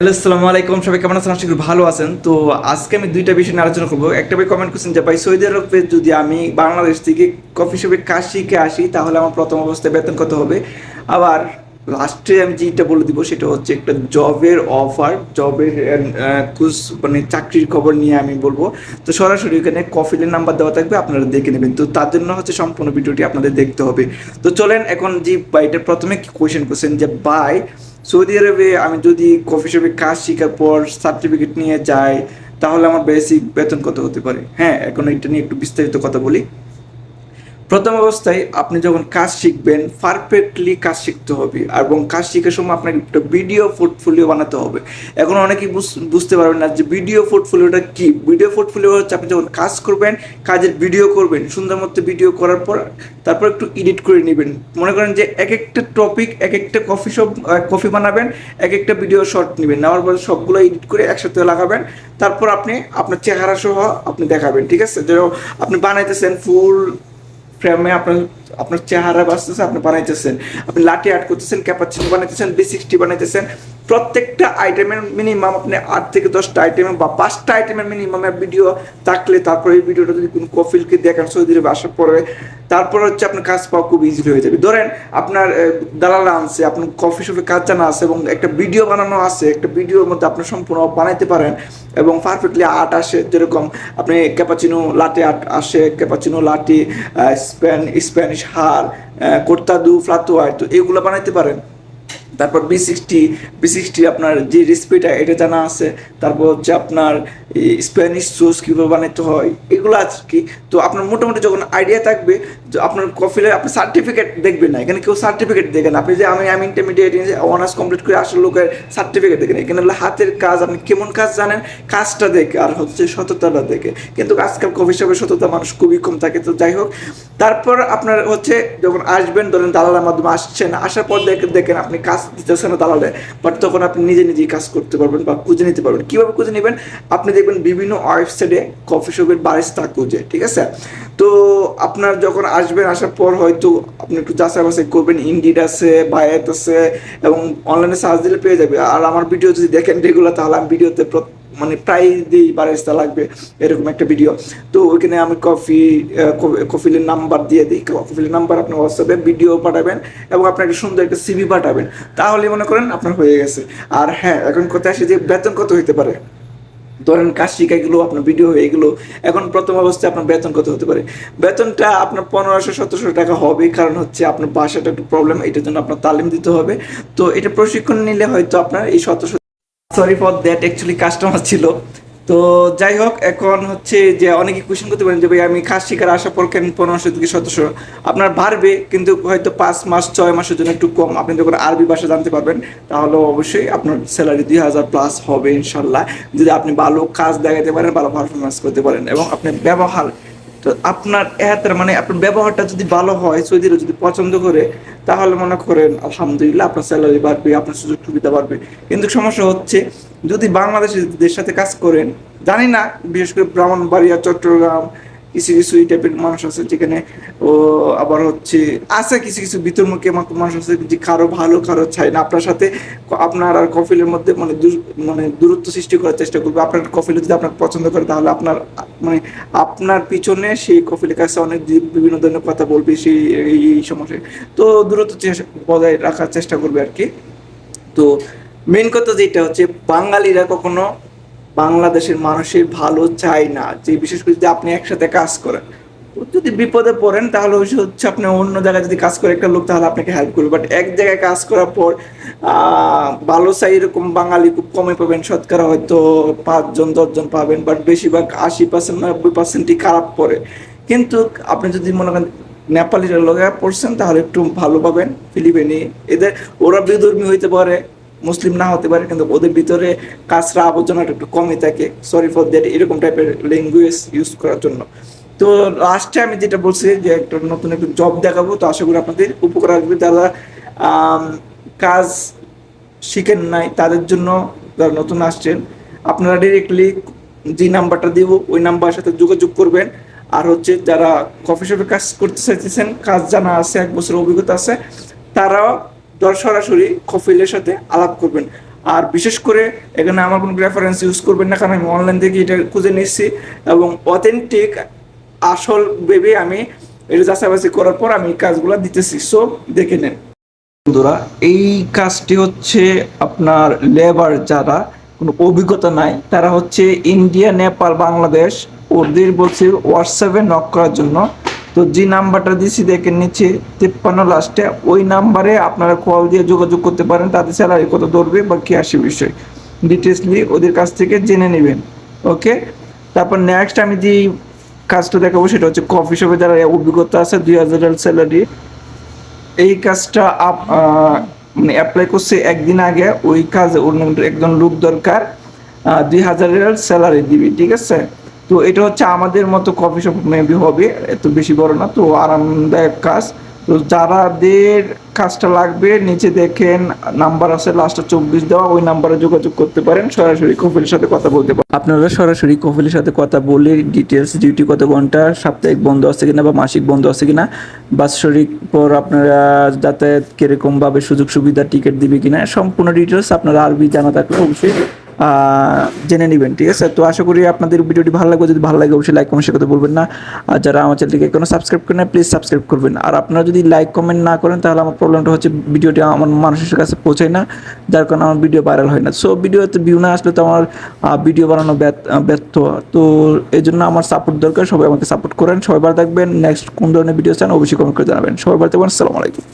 Hello, আসসালামু আলাইকুম। সবাই কেমন আছেন? আশা করি ভালো আছেন। তো আজকে আমি দুইটা বিষয় নিয়ে আলোচনা করব। একটা ভাই কমেন্ট করছেন যে, ভাই, সৌদি আরবে যদি আমি বাংলাদেশ থেকে কফি শপে কাজ শিখে আসি, তাহলে আমার প্রথম অবস্থায় বেতন কত হবে? আবার লাস্টে আমি যেটা বলে দিব, সেটা হচ্ছে একটা জবের অফার জবের কুস মানে চাকরির খবর নিয়ে আমি বলব। তো সরাসরি এখানে কফিলের নাম্বার দেওয়া থাকবে, আপনারা দেখে নেবেন। তো তার জন্য হচ্ছে সম্পূর্ণ ভিডিওটি আপনাদের দেখতে হবে। তো চলেন এখন যে বাইটা প্রথমে কোয়েশ্চেন করছেন যে বাই সৌদি আরবে আমি যদি কফি শপে কাজ শেখার পর সার্টিফিকেট নিয়ে যাই, তাহলে আমার বেসিক বেতন কত হতে পারে? হ্যাঁ এখন এটা নিয়ে একটু বিস্তারিত কথা বলি। প্রথম অবস্থায় আপনি যখন কাজ শিখবেন পারফেক্টলি কাজ শিখতে হবে এবং কাজ শেখার সময় আপনাকে একটা ভিডিও পোর্টফোলিও বানাতে হবে। এখন অনেকেই বুঝ- বুঝতে পারবেন না যে ভিডিও পোর্টফোলিওটা কি? ভিডিও পোর্টফোলিও হচ্ছে আপনি যখন কাজ করবেন, কাজের ভিডিও করবেন সুন্দর মতো ভিডিও করার পর তারপর একটু এডিট করে নেবেন। মনে করেন যে এক একটা টপিক এক একটা কফি শপ কফি বানাবেন, এক একটা ভিডিও শর্ট নেবেন। নেওয়ার পর সবগুলো এডিট করে একসাথে লাগাবেন। তারপর আপনি আপনার চেহারা সহ আপনি দেখাবেন, ঠিক আছে? আপনি বানাইতেছেন ফুল ফ্রেমে আপনার আপনার চেহারা বাঁচতেছে, আপনি বানাইতেছেন। আপনি লাঠি আর্ট করতেছেন ক্যাপাচিনো বানাইতেছেন বি সিক্সটি বানাইতেছেন। প্রত্যেকটা আইটেমের মিনিমাম আপনি আট থেকে দশটা আইটেমের বা পাঁচটা আইটেমের মিনিমাম ভিডিও থাকলে তারপরে এই ভিডিওটা যদি কোনো কফিলকে দেখান, সৌদি আরবে আসার পরে, তারপর হচ্ছে আপনার কাজ পাওয়া খুব ইজি হয়ে যাবে। ধরেন আপনার দালালা আনছে, আপনার কফি শপে কাজ জানা আছে এবং একটা ভিডিও বানানো আছে, একটা ভিডিওর মধ্যে আপনি সম্পূর্ণ বানাইতে পারেন এবং পারফেক্টলি আর্ট আসে, যেরকম আপনি ক্যাপাচিনো লাটে আর্ট আসে ক্যাপাচিনো লাটি স্প্যান স্প্যানিশ হার কোর্তাদু ফ্লাতোয়াই তো এগুলো বানাইতে পারেন। তারপর বি সিক্সটি বি সিক্সটি আপনার যে রেসিপিটা এটা জানা আছে। তারপর হচ্ছে আপনার স্প্যানিশ সস কীভাবে বানাতে হয়, এগুলো আছে কি? তো আপনার মোটামুটি যখন আইডিয়া থাকবে, যে, আপনার কফিলে আপনি সার্টিফিকেট দেখবেন না। এখানে কেউ সার্টিফিকেট দেখেন আপনি যে আমি আমি ইন্টারমিডিয়েট অনার্স কমপ্লিট করে আসার লোকের সার্টিফিকেট দেখেন এখানে হলো হাতের কাজ, আপনি কেমন কাজ জানেন, কাজটা দেখে আর হচ্ছে সততাটা দেখে। কিন্তু আজকাল কফি শপের সততা মানুষ খুবই কম থাকে। তো যাই হোক, তারপর আপনার হচ্ছে যখন আসবেন, ধরেন দালালের মাধ্যমে আসছেন, আসার পর দেখে, দেখেন আপনি কাজ দিতেছেন না দালালে বাট তখন আপনি নিজে নিজেই কাজ করতে পারবেন বা খুঁজে নিতে পারবেন। কীভাবে খুঁজে নেবেন? আপনি দেখবেন বিভিন্ন ওয়েবসাইটে কফি শপের বারিস্তা খুঁজে, ঠিক আছে? তো আপনার যখন আসবেন, আসার পর হয়তো আপনি একটু যাচাই বাছাই করবেন ইন্ডিড আছে বায়াত আছে, এবং অনলাইনে সার্চ দিলে পেয়ে যাবে। আর আমার ভিডিও যদি দেখেন রেগুলার তাহলে আমি ভিডিওতে প্র- মানে প্রায় দিই বারিস্তা লাগবে, এরকম একটা ভিডিও তো ওইখানে আমি কফি কফিলের নাম্বার দিয়ে দিই। কফিলের নাম্বার আপনি হোয়াটসঅ্যাপে ভিডিও পাঠাবেন এবং আপনার একটা সুন্দর একটা সিভি পাঠাবেন। তাহলে মনে করেন আপনার হয়ে গেছে। আর হ্যাঁ এখন কথা আসে যে বেতন কত হতে পারে? ধরেন কাজ শিখা গেলো আপনার ভিডিও হয়ে গেলো। এখন প্রথম অবস্থায় আপনার বেতন কত হতে পারে? বেতনটা আপনার পনেরোশো, সতেরোশো টাকা হবে কারণ হচ্ছে আপনার বাসাটা একটু প্রবলেম এটার জন্য আপনার তালিম দিতে হবে। তো এটা প্রশিক্ষণ নিলে হয়তো আপনার এই সতেরোশো sorry for that actually customer ছিল। তো যাই হোক, এখন হচ্ছে যে অনেকে কোয়েশ্চেন করতে পারেন যে, ভাই, আমি কাজ শিকার আসার পর কেন পনেরোশো থেকে সতেরোশো। আপনার বাড়বে, কিন্তু হয়তো পাঁচ মাস, ছয় মাসের জন্য একটু কম। আপনি যখন আরবি ভাষা জানতে পারবেন, তাহলে অবশ্যই আপনার স্যালারি দুই হাজার প্লাস হবে ইনশাল্লাহ। যদি আপনি ভালো কাজ দেখাতে পারেন, ভালো পারফরমেন্স করতে পারেন এবং আপনি ব্যবহার তো আপনার এহাতের মানে আপনার ব্যবহারটা যদি ভালো হয়, সৌদিরা যদি পছন্দ করে, তাহলে মনে করেন, আলহামদুলিল্লাহ আপনার স্যালারি বাড়বে, আপনার সুযোগ সুবিধা বাড়বে। কিন্তু সমস্যা হচ্ছে, যদি বাংলাদেশের সাথে কাজ করেন, জানি না, বিশেষ করে ব্রাহ্মণবাড়িয়া, চট্টগ্রাম কিছু কিছু এই টাইপের মানুষ আছে যেখানে ও আবার হচ্ছে আছে কিছু কিছু বিতর্মুখী মানুষ আছে যে কারও ভালো, কারও চাই না। আপনার সাথে আপনার আর কফিলের মধ্যে মানে মানে দূরত্ব সৃষ্টি করার চেষ্টা করবে। আপনার কফিলে যদি আপনার পছন্দ করে, তাহলে আপনার মানে আপনার পিছনে সেই কফিলের কাছে অনেক বিভিন্ন ধরনের কথা বলবে সেই এই এই সমস্যা। তো দূরত্ব বজায় রাখার চেষ্টা করবে আর কি। তো মেন কথা যেটা হচ্ছে, বাঙালিরা কখনো বাংলাদেশের মানুষের ভালো চাই না, যে বিশেষ করে যদি আপনি একসাথে কাজ করেন। যদি বিপদে পড়েন, তাহলে হচ্ছে আপনি অন্য জায়গায় যদি কাজ করে একটা লোক, তাহলে আপনাকে হেল্প করবে। বাট এক জায়গায় কাজ করার পর ভালো চাই এরকম বাঙালি খুব কমে পাবেন। শতকরা হয়তো পাঁচজন, দশজন পাবেন বাট বেশিরভাগ আশি পার্সেন্ট নব্বই পার্সেন্টই খারাপ পড়ে। কিন্তু আপনি যদি মনে করেন নেপালিরা লোকে পড়ছেন, তাহলে একটু ভালো পাবেন। ফিলিপিনি এদের, ওরা বিধর্মী হইতে পারে। মুসলিম না হতে পারে, কিন্তু ওদের ভিতরে কাঁচরা আবর্জনাটা একটু কমই থাকে। সরি ফর দ্যাট এরকম টাইপের ল্যাঙ্গুয়েজ ইউজ করার জন্য। তো লাস্টে আমি যেটা বলছি যে একটা নতুন একটু জব দেখাবো, তো আশা করি আপনাদের উপকার আসবে। যারা কাজ শিখেন নাই, তাদের জন্য যারা নতুন আসছেন, আপনারা ডিরেক্টলি যে নাম্বারটা দিব, ওই নাম্বারের সাথে যোগাযোগ করবেন। আর হচ্ছে যারা কফি শপে কাজ করতে চাইতেছেন, কাজ জানা আছে, এক বছর অভিজ্ঞতা আছে, তারাও সরাসরি কফিলের সাথে আলাপ করবেন। আর বিশেষ করে এখানে আমার কোনো রেফারেন্স ইউজ করবেন না, কারণ আমি অনলাইন থেকে এটা খুঁজে নিচ্ছি এবং অথেন্টিক আসল ভেবে আমি এটা যাচাবাচি করার পর আমি কাজগুলো দিতেছি। সো দেখে নেন। বন্ধুরা, এই কাজটি হচ্ছে আপনার লেবার যারা, কোনো অভিজ্ঞতা নাই, তারা হচ্ছে ইন্ডিয়া নেপাল বাংলাদেশ ওদের বলছে হোয়াটসঅ্যাপে নক করার জন্য তো যে নাম্বারটা দিছি, দেখেন নিচে তিপ্পান্ন লাস্টে ওই নাম্বারে আপনারা কল দিয়ে যোগাযোগ করতে পারেন, তাদের স্যালারি কত ধরবে বা কি আসে বিষয়। ডিটেলসলি ওদের কাছ থেকে জেনে নেবেন ওকে তারপর নেক্সট আমি যে কাজটা দেখাবো, সেটা হচ্ছে কফি শপে যারা অভিজ্ঞতা আছে, দুই হাজার স্যালারি এই কাজটা আপ মানে অ্যাপ্লাই করছে একদিন আগে, ওই কাজে নাম- একজন লোক দরকার দুই হাজারের স্যালারি দিবি, ঠিক আছে? তো এটা হচ্ছে আমাদের মতো কফি শপ মেবি হবে এত বেশি বড় না, তো আরামদায়ক কাজ। তো যারাদের কাজটা লাগবে, নিচে দেখেন নাম্বার আছে লাস্টে চব্বিশ দেওয়া, ওই নাম্বারে যোগাযোগ করতে পারেন, সরাসরি কফিলের সাথে কথা বলতে পারেন। আপনারা সরাসরি কফিলের সাথে কথা বলে ডিটেলস ডিউটি কত ঘণ্টা, সাপ্তাহিক বন্ধ আছে কিনা বা মাসিক বন্ধ আছে কিনা বাৎসরিক পর আপনারা যাতায়াত কীরকম ভাবে সুযোগ সুবিধা টিকিট দিবে কিনা, সম্পূর্ণ ডিটেলস আপনারা আরবি জানা থাকলে অবশ্যই জেনে নেবেন, ঠিক আছে? তো আশা করি আপনাদের ভিডিওটি ভালো লাগবে। যদি ভালো লাগে, অবশ্যই লাইক কমেন্ট করতে বলবেন না। আর যারা আমার চ্যানেলটিকে এখনও সাবস্ক্রাইব করেন না প্লিজ সাবস্ক্রাইব করবেন। আর আপনারা যদি লাইক কমেন্ট না করেন, তাহলে আমার প্রবলেমটা হচ্ছে ভিডিওটি আমার মানুষের কাছে পৌঁছায় না, যার কারণে আমার ভিডিও ভাইরাল হয় না। সো ভিডিওতে ভিউ না আসলে তো আমার ভিডিও বানানো ব্যর্থ। তো এই জন্য আমার সাপোর্ট দরকার, সবাই আমাকে সাপোর্ট করেন। সবাই ভালো থাকবেন। নেক্সট কোন ধরনের ভিডিও চান, অবশ্যই কমেন্ট করে জানাবেন। সবাই ভালো থাকবেন, আসসালামু আলাইকুম।